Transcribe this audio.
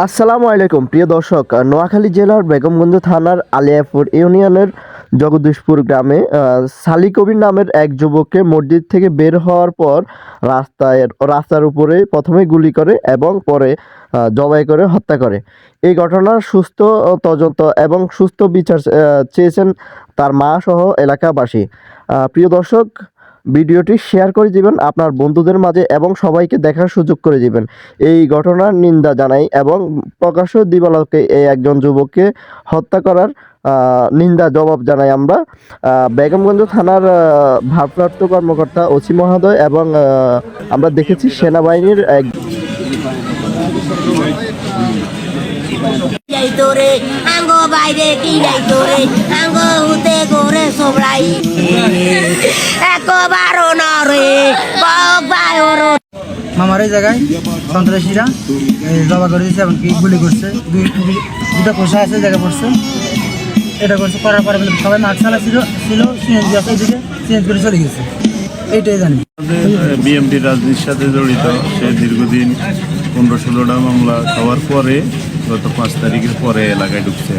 আসসালামু আলাইকুম, প্রিয় দর্শক, নোয়াখালী জেলার বেগমগঞ্জ থানার আলিয়াপুর ইউনিয়নের জগদীশপুর গ্রামে সালি কবির নামের এক যুবককে মসজিদ থেকে বের হওয়ার পর রাস্তায় রাস্তার উপরে প্রথমে গুলি করে এবং পরে জবাই করে, হত্যা করে। এই ঘটনার সুস্থ তদন্ত এবং সুস্থ বিচার চেয়েছেন তার মা সহ এলাকাবাসী। প্রিয় দর্শক ভিডিওটি শেয়ার করে দিবেন, আপনার বন্ধুদের মাঝে এবং সবাইকে দেখার সুযোগ করে দিবেন। এই ঘটনার নিন্দা জানাই এবং প্রকাশ্য দিবালকে এই একজন যুবককে হত্যা করার নিন্দা জবাব জানাই আমরা। বেগমগঞ্জ থানার ভারপ্রাপ্ত কর্মকর্তা ওসি মহোদয় এবং আমরা দেখেছি সেনাবাহিনীর এক আঙ্গ বাইরে কি তোরে, আঙ্গ হুতে করে সবলাই একবার নরে বায়র মামার এই জায়গায় সন্ত্রাসীরা জবা করে দিয়েছে এমনকি গুলি করছে। দুই দুটা পোষা আছে এই জায়গায় পড়ছে। এটা করছে করার পরে বলে সবাই মাছ চালা ছিল ছিল সিএনজি আছে এদিকে সিএনজি করে চলে গেছে। এইটাই জানি। বিএমডি রাজনীতির সাথে জড়িত সে দীর্ঘদিন পনেরো ষোলোটা মামলা খাওয়ার পরে গত পাঁচ তারিখের পরে এলাকায় ঢুকছে।